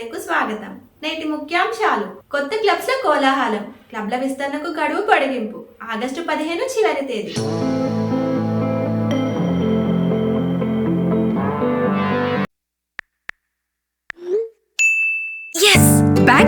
స్వాగతం. నేటి ముఖ్యాంశాలు. కొత్త క్లబ్స్ కోలాహలం. క్లబ్ల విస్తరణకు గడువు పొడిగింపు. ఆగస్టు పదిహేను చివరి తేదీ.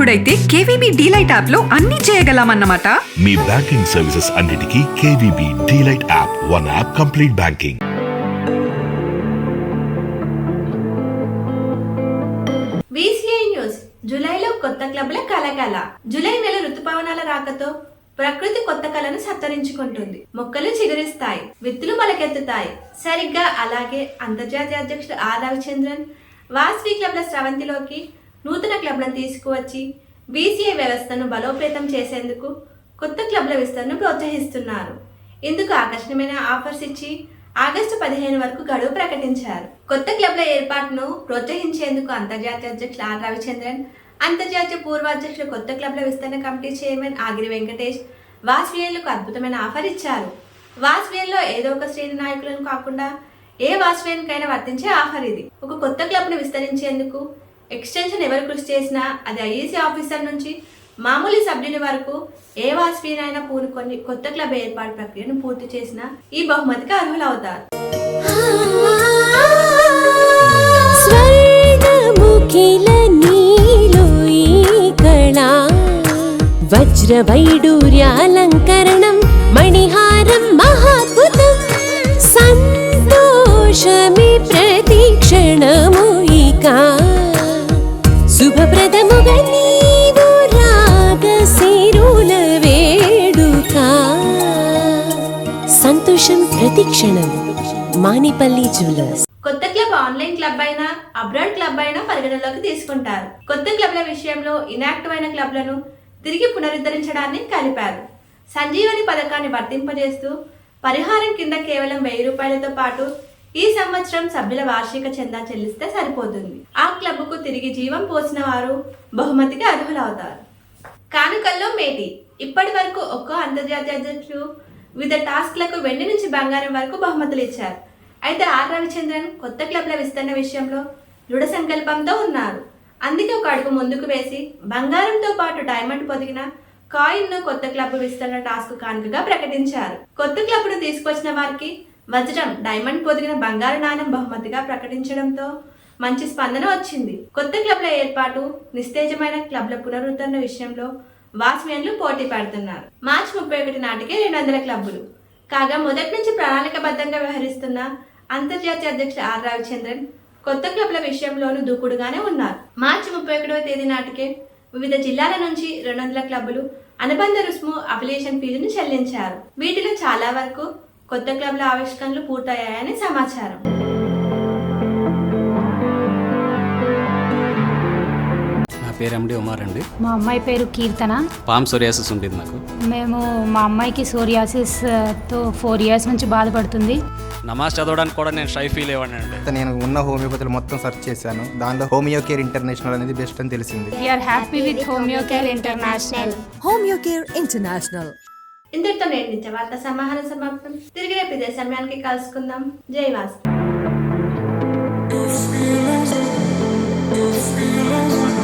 అప్పుడైతే కేవీబీ డీలైట్ యాప్లో అన్ని చేయగలమన్నమాట. మీ బ్యాంకింగ్ సర్వీసెస్ అన్నిటికీ KVB DLite app one app complete banking. BCI news జూలైలో కొత్త క్లబ్ల కలకల. జూలై నెల ఋతుపవనాల రాకతో ప్రకృతి కొత్త కళను సత్తరించుకుంటుంది మొక్కలు చిగురిస్తాయి విత్తులు మొలకెత్తుతాయి. సరిగ్గా అలాగే అంతర్జాతీయ అధ్యక్షుడు ఆర్ రవిచంద్రన్ వాస్వి క్లబ్ల స్రవంతిలోకి నూతన క్లబ్లను తీసుకువచ్చి బీసీఏ వ్యవస్థను బలోపేతం చేసేందుకు కొత్త క్లబ్ల విస్తరణను ప్రోత్సహిస్తున్నారు. ఇందుకు ఆకర్షణీయమైన ఆఫర్స్ ఇచ్చి ఆగస్టు పదిహేను వరకు గడువు ప్రకటించారు. కొత్త క్లబ్ల ఏర్పాటును ప్రోత్సహించేందుకు అంతర్జాతీయ అధ్యక్షులు ఆర్ రవిచంద్రన్ అంతర్జాతీయ పూర్వ అధ్యక్షులు కొత్త క్లబ్ల విస్తరణ కమిటీ చైర్మన్ ఆగిరి వెంకటేష్ వాస్వియన్లకు అద్భుతమైన ఆఫర్ ఇచ్చారు. వాస్వియన్లో ఏదో ఒక శ్రేణి నాయకులను కాకుండా ఏ వాస్వియన్కైనా వర్తించే ఆఫర్ ఇది. ఒక కొత్త క్లబ్ను విస్తరించేందుకు ఎక్స్టెన్షన్ ఎవరు కృషి చేసినా అది ఐఈసీ ఆఫీసర్ నుంచి మామూలు సభ్యుని వరకు ఏ వాస్పీనైనా పూనుకొని కొత్త క్లబ్ ఏర్పాటు ప్రక్రియను పూర్తి చేసిన ఈ బహుమతికి అర్హులవుతారు. స్వర్గముఖిల నీలో వజ్రవైడూర్యాలంకరణం మణిహారం మహాద్భుతం సంతోషమి ప్ర ప్రతిక్షణం మానిపల్లి జ్యువెలర్స్. కొత్త క్లబ్ ఆన్లైన్ క్లబ్ అయినా అబ్రాడ్ క్లబ్ అయినా పరిగణలోకి తీసుకుంటారు. కొత్త క్లబ్ల విషయంలో ఇనాక్టివ్ అయిన క్లబ్లను తిరిగి పునరుద్ధరించడాన్ని కలిపారు. సంజీవని పథకాన్ని వర్తింపజేస్తూ పరిహారం కింద కేవలం వెయ్యి రూపాయలతో పాటు ఈ సంవత్సరం సభ్యుల వార్షిక చందా చెల్లిస్తే సరిపోతుంది. ఆ క్లబ్కు తిరిగి జీవం పోసిన వారు బహుమతికి అర్హులవుతారు. కానుకల్లో మేటి. ఇప్పటి వరకు ఒక్కో అంతర్జాతీయ అధ్యక్షుడు వివిధ టాస్క్లకు వెండి నుంచి బంగారం వరకు బహుమతులు ఇచ్చారు. అయితే ఆర్ రవిచంద్రన్ కొత్త క్లబ్ల విస్తరణ విషయంలో దృఢ సంకల్పంతో ఉన్నారు. అందుకే ఒక అడుగు ముందుకు వేసి బంగారంతో పాటు డైమండ్ పొదిగిన కాయిన్ను కొత్త క్లబ్ విస్తరణ టాస్క్ కానుకగా ప్రకటించారు. కొత్త క్లబ్ను తీసుకొచ్చిన వారికి వజ్రం డైమండ్ పొదిగిన బంగారు నాణెం బహుమతిగా ప్రకటించడంతో మంచి స్పందన వచ్చింది. కొత్త క్లబ్ల ఏర్పాటు నిస్తేజమైన క్లబ్ల పునరుద్ధరణ విషయంలో వాస్మియన్లు పోటీ పడుతున్నారు. మార్చి ముప్పై ఒకటి నాటికి రెండు వందల క్లబ్బులు. కాగా మొదటి నుంచి ప్రణాళికబద్ధంగా వ్యవహరిస్తున్న అంతర్జాతీయ అధ్యక్షుడు ఆర్ రవిచంద్రన్ కొత్త క్లబ్ల విషయంలోనూ దూకుడుగానే ఉన్నారు. మార్చి ముప్పై ఒకటవ తేదీ నాటికే వివిధ జిల్లాల నుంచి రెండు వందల క్లబ్బులు అనుబంధ రుసుము అఫిలియేషన్ ఫీజును చెల్లించారు. వీటిలో చాలా వరకు కొత్త క్లబ్ల ఆవిష్కరణలు పూర్తయ్యాయని సమాచారం. పేరు ఎండి ఉమార్ అండి. మా అమ్మాయి పేరు కీర్తన. పామ్ సోరియాసిస్ ఉంటుంది నాకు మేము మా అమ్మాయికి సోరియాసిస్తో ఫోర్ ఇయర్స్ నుంచి బాధపడుతుంది. నమాజ్ చదవడానికి కూడా నేను షై ఫీల్ అయ్యాను అండి. నేను ఉన్న హోమియోపతిలో మొత్తం సెర్చ్ చేశాను. దానిలో హోమియో కేర్ ఇంటర్నేషనల్ అనేది బెస్ట్ అని తెలిసింది. We are happy with Homeocare International Homeocare International. ఇంతటితో నేటి నిత్య వార్త సమాహారం సమాప్తం. తిరిగి రేపు ఇదే సమయానికి కలుసుకుందాం. జై వాసు.